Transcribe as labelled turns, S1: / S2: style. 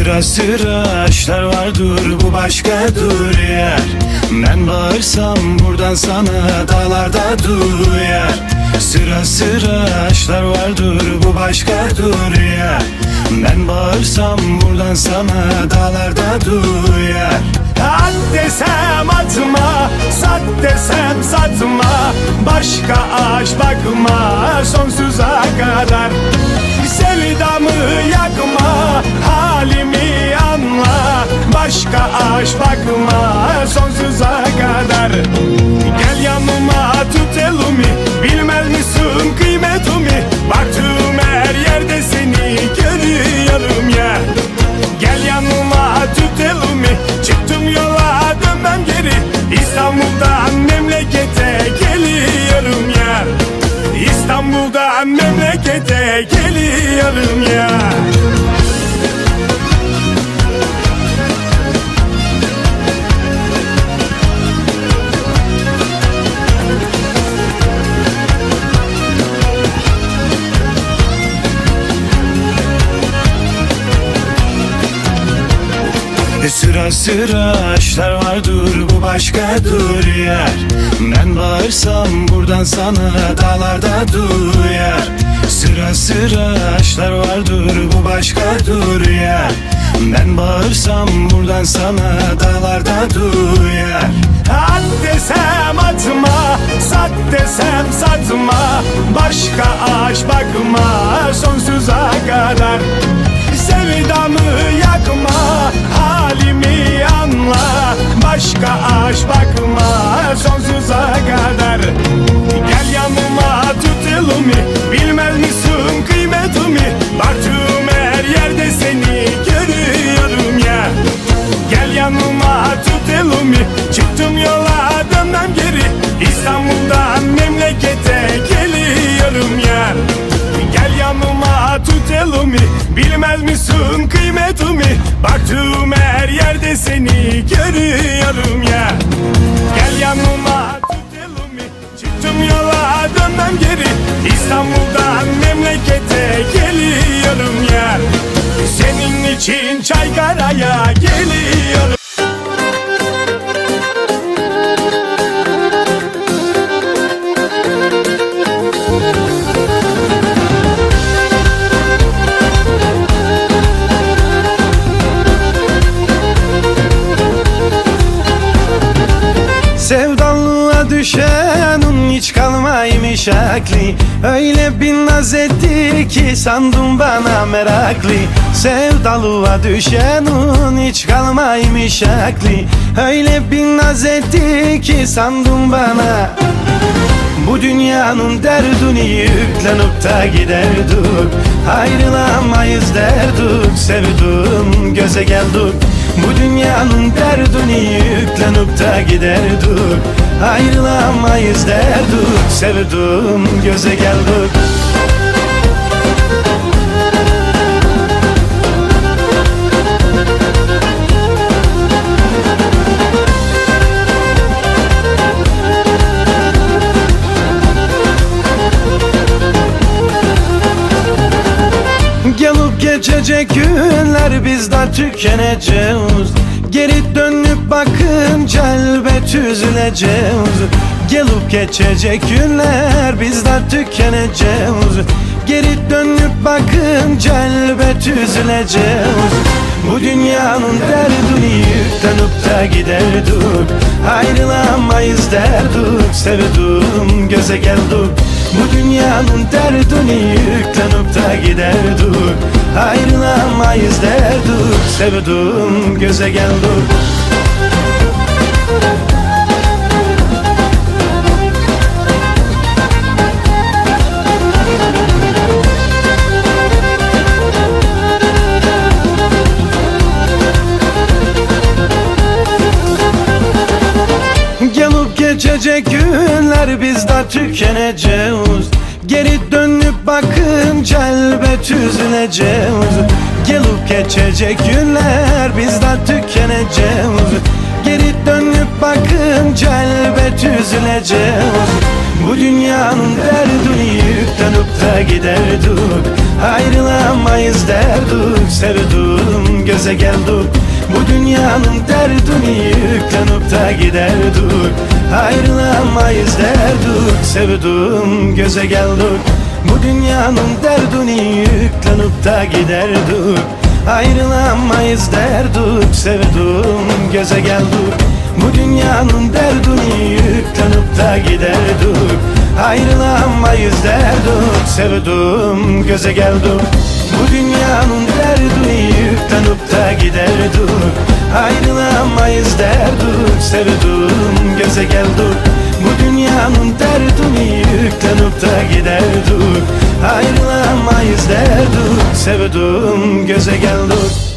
S1: Sıra sıra işler var dur bu başka dur yer Ben bağırsam buradan sana dağlarda duyar Sıra sıra işler var dur bu başka dur yer Ben bağırsam buradan sana dağlarda duyar At desem atma, sat desem satma. Başka aş bakma sonsuza kadar. Sevdamı yakma, İstanbul'dan memlekete geliyorum ya Sıra sıra işler var dur bu başka dur yer. Ben bağırsam buradan sana dağlarda duyar Sıra sıra işler var dur bu başka dur yer. Ben bağırsam buradan sana dağlarda duyar At desem atma, sat desem satma. Başka aş bakma sonsuza kadar. Gel yanıma tut elimi Bilmez misin kıymetimi? Baktım her yerde seni görüyorum ya. Gel yanıma tut elimi Çıktım yola dönmem geri. İstanbul'dan memlekete geliyorum ya. Gel yanıma tut elimi Bilmez misin kıymetimi Baktım her yerde seni görüyorum ya. Gel yanıma Çıktım yola dönmem geri. İstanbul'dan memlekete geliyorum ya. Senin için Çaykara'ya geliyorum
S2: Sevdalığa düşenin hiç kalmaymış akli. Öyle bir naz etti ki sandım bana meraklı. Sevdalığa düşenin hiç kalmaymış akli. Öyle bir naz etti ki sandım bana. Bu dünyanın derdini yüklenip da giderdik. Ayrılamayız derdik sevdim göze geldik Bu dünyanın derdini yüklenip da giderdik Ayrılamayız derdik sevdim göze geldik geçecek günler biz de tükeneceğiz. Geri dönüp bakınca elbet üzüleceğiz. Gelip geçecek günler biz de tükeneceğiz. Geri dönüp bakınca elbet üzüleceğiz. Bu dünyanın derdini yüklenip de giderdik Ayrılamayız derdik sevdim göze geldik bu dünyanın derdini yüklenip de giderdik Ayrılamayız derdik Sevdim göze geldik Gelip geçecek günler biz de tükeneceğiz Geri dönüp bakınca elbet üzüleceğiz Gelip geçecek günler biz de tükeneceğiz Geri dönüp bakınca elbet üzüleceğiz Bu dünyanın derdini yüklenip de giderdik. Ayrılamayız derdik sevduğum göze geldik. Bu dünyanın derdini yüklenip de giderdik Ayrılamayız derdik sevduğum göze geldik Bu dünyanın derdini yüklenip de giderdik Ayrılamayız derdik sevduğum göze geldik Bu dünyanın derdini yüklenip de giderdik Ayrılamayız derdik sevduğum göze geldik Bu dünyanın derdini yüklenip de giderdik Ayrılamayız derdik sevduğum göze geldik Bu dünyanın derdini yüklenip de giderdik Ayrılamayız derdik sevduğum göze geldik